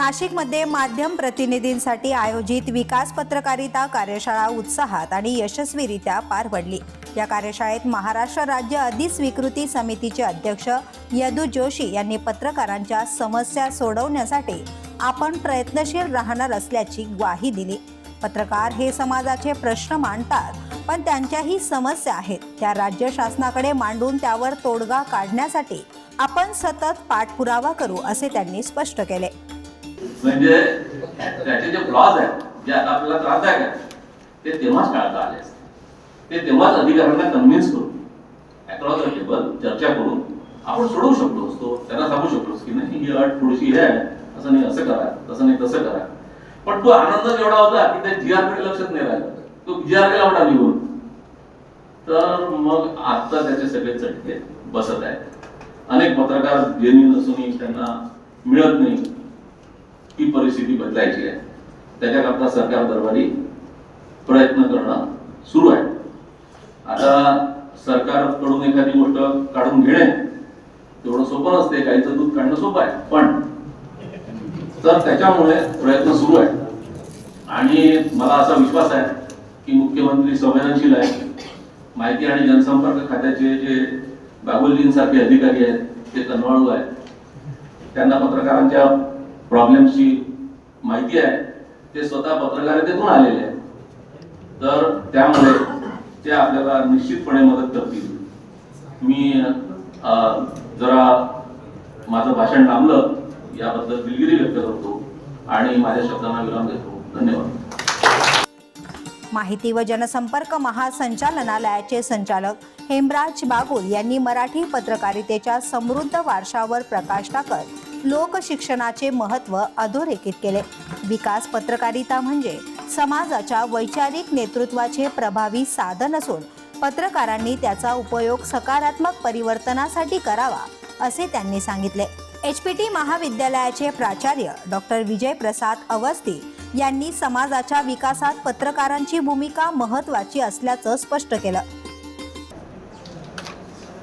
नाशिकमध्ये माध्यम प्रतिनिधींसाठी आयोजित विकास पत्रकारिता कार्यशाळा उत्साहात आणि यशस्वीरित्या पार पडली. या कार्यशाळेत महाराष्ट्र राज्य अधिस्वीकृती समितीचे अध्यक्ष यदू जोशी यांनी पत्रकारांच्या समस्या सोडवण्यासाठी आपण प्रयत्नशील राहणार असल्याची ग्वाही दिली. पत्रकार हे समाजाचे प्रश्न मांडतात पण त्यांच्याही समस्या आहेत. त्या राज्य शासनाकडे मांडून त्यावर तोडगा काढण्यासाठी आपण सतत पाठपुरावा करू असे त्यांनी स्पष्ट केले. म्हणजे त्याचे जे क्लॉज आहेत जे आता आपल्याला त्रासदायक आहेत ते तेव्हाच टाळता आले असते. ते तेव्हाच अधिकाऱ्यांना कन्व्हिन्स करून अक्रॉस द टेबल चर्चा करून आपण सोडवू शकलो असतो त्यांना सांगू शकलो की नाही ही अट थोडीशी हे आहे असं नाही असं करा तसं नाही तसं करा. पण तो आनंद एवढा होता की त्या जी कडे लक्षात नाही राहिला. तो जी आर केला होता निघून तर मग आता त्याचे सगळे चटके बसत आहेत. अनेक पत्रकार जेन्युन नसूनही त्यांना मिळत नाही. ही परिस्थिती बदलायची आहे. त्याच्याकरता सरकार दरबारी प्रयत्न करणं सुरू आहे. आता सरकारकडून एखादी गोष्ट काढून घेणे तेवढं सोपं नसते गाईचं दूध काढणं सोपं आहे. पण तर त्याच्यामुळे प्रयत्न सुरू आहे आणि मला असा विश्वास आहे की मुख्यमंत्री संवेदनशील आहे माहिती आणि जनसंपर्क खात्याचे जे बागुलजींसारखे अधिकारी आहेत ते तनवाळू आहेत. त्यांना पत्रकारांच्या प्रॉब्लेमची माहिती आहे ते स्वतः पत्रकारितेतून आलेले आहे तर त्यामुळे ते आपल्याला निश्चितपणे मदत करतील. मी जरा माझं भाषण लांबलं याबद्दल दिलगिरी व्यक्त करतो आणि माझ्या शब्दांना विराम देतो. धन्यवाद. माहिती व जनसंपर्क महासंचालनालयाचे संचालक हेमराज बागुल यांनी मराठी पत्रकारितेच्या समृद्ध वारशावर प्रकाश टाकत लोकशिक्षणाचे महत्त्व अधोरेखित केले. विकास पत्रकारिता म्हणजे समाजाच्या वैचारिक नेतृत्वाचे प्रभावी साधन असून पत्रकारांनी त्याचा उपयोग सकारात्मक परिवर्तनासाठी करावा असे त्यांनी सांगितले. एच पी टी महाविद्यालयाचे प्राचार्य डॉक्टर विजय प्रसाद अवस्थी यांनी समाजाच्या विकासात पत्रकारांची भूमिका महत्वाची असल्याचं स्पष्ट केलं.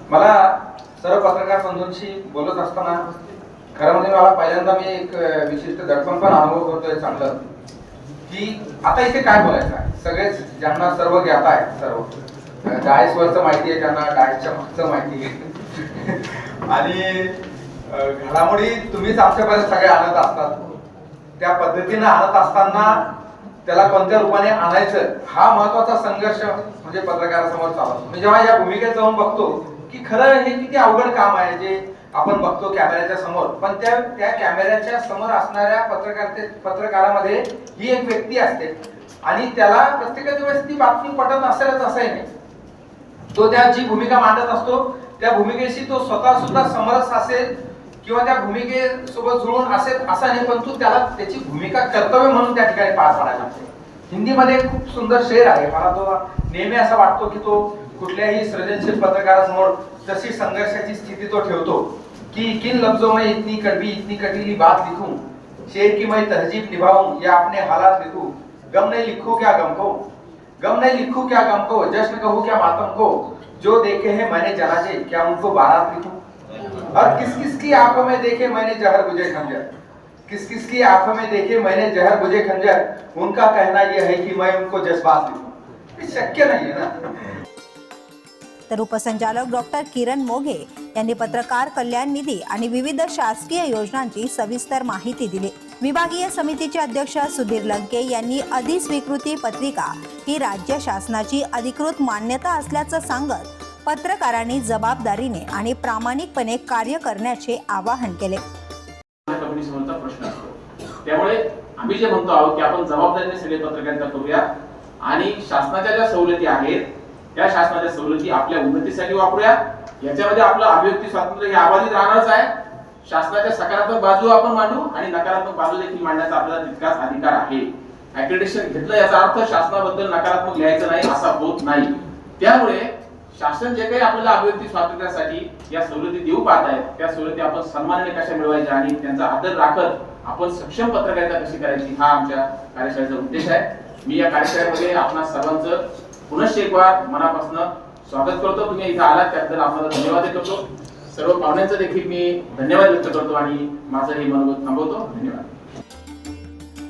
मला सर्व पत्रकार बंधूंशी बोलत असताना खरं म्हणजे मला पहिल्यांदा मी एक विशिष्ट दडपण पण अनुभव करतोय चांगलं. की आता इथे काय बोलायचं आहे? सगळेच ज्यांना सर्व ज्ञात आहे सर्व. डायसवरचं डायस माहिती आहे त्यांना डायसच्या मागचं माहिती आहे. आणि घडामोडी तुम्हीच आमच्यापर्यंत सगळे आणत असतात. त्या पद्धतीने आणत असताना त्याला कोणत्या रूपाने आणायचं हा महत्त्वाचा संघर्ष म्हणजे पत्रकारासमोर चालतो. मी जेव्हा या भूमिकेत जाऊन बघतो की खरं हे किती अवघड काम आहे जे आपण बघतो कॅमेऱ्याच्या समोर. पण त्या त्या कॅमेऱ्याच्या समोर असणाऱ्या पत्रकार पत्रकारामध्ये ही एक व्यक्ती असते. आणि त्याला प्रत्येकाच्या दिवस ती बातमी पटत असेलच असंही नाही. तो त्या जी भूमिका मांडत असतो त्या भूमिकेशी तो स्वतः सुद्धा समरस असेल किंवा त्या भूमिकेसोबत जुळून असेल असा नाही परंतु त्याला त्याची भूमिका कर्तव्य म्हणून त्या ठिकाणी पार पाडायला लागते. हिंदीमध्ये खूप सुंदर शेर आहे. मला तो नेहमी असा वाटतो की तो कुठल्याही सृजनशील पत्रकारासमोर तशी संघर्षाची स्थिती तो ठेवतो कि किन लफ्जों में इतनी कड़वी, इतनी कटीली बात लिखूं? शेर की मैं तहजीब निभाऊं या अपने हालात लिखूं? गम नहीं लिखूं क्या गम को? गम नहीं लिखूं क्या गम को? जश्न कहूँ क्या मातम को? जो देखे हैं मैंने जनाजे, क्या उनको बारात लिखूं? और किस किस की आँखों में देखे मैंने जहर बुझे खंजर? किस किस की आँखों में देखे मैंने जहर बुझे खंजर? उनका कहना यह है कि मैं उनको जज्बात लिखूं। शक्य नहीं है ना? तर उपसंचालक डॉक्टर किरण मोघे यांनी पत्रकार कल्याण निधी आणि विविध शासकीय योजनांची सविस्तर माहिती दिली. विभागीय समितीचे अध्यक्ष सुधीर लंके यांनी अधिस्वीकृती पत्रिका ही राज्य शासनाची अधिकृत मान्यता असल्याचं सांगत पत्रकारांनी जबाबदारीने आणि प्रामाणिकपणे कार्य करण्याचे आवाहन केले. त्यामुळे आम्ही जे म्हणतो आहोत की आपण जबाबदारीने सगळे पत्रकारिता करूया आणि शासनाच्या ज्या सवलती आहेत या शासनाच्या सवलती आपल्या उन्नतीसाठी वापरूया. याच्यामध्ये आपलं अभिव्यक्ती स्वातंत्र्य हे अबाधित राहणारच आहे. शासनाच्या सकारात्मक बाजू आपण मांडू आणि नकारात्मक बाजू देखील मांडण्याचा आपल्याला तितकाच अधिकार आहे. अक्रेडिटेशन घेतलं याचा अर्थ शासनाबद्दल नकारात्मक लिहायचं नाही असा होत नाही. त्यामुळे शासन जे काही आपल्याला अभिव्यक्ती स्वातंत्र्यासाठी या सवलती देऊ पाहत आहेत त्या सवलती आपण सन्मानाने कशा मिळवायच्या आणि त्यांचा आदर राखत आपण सक्षम पत्रकारिता कशी करायची हा आमच्या कार्यशाळेचा उद्देश आहे. मी या कार्यशाळेमध्ये आपणा सर्वांचं पुनश्च एक वार मनापासून स्वागत करतो. तुम्ही इथे आलात त्याबद्दल आम्हाला धन्यवाद करतो. सर्व पाहुण्यांचा देखील मी धन्यवाद व्यक्त करतो आणि माझं हे मनोगत थांबवतो. धन्यवाद.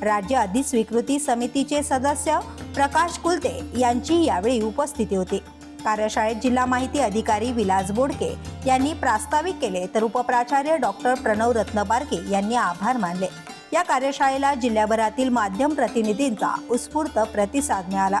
राज्य अधिस्वीकृती समितीचे सदस्य प्रकाश कुलते यांची यावेळी उपस्थिती होती. कार्यशाळेत जिल्हा माहिती अधिकारी विलास बोडके यांनी प्रास्ताविक केले तर उपप्राचार्य डॉक्टर प्रणव रत्नबारके यांनी आभार मानले. या कार्यशाळेला जिल्ह्याभरातील माध्यम प्रतिनिधींचा उत्स्फूर्त प्रतिसाद मिळाला.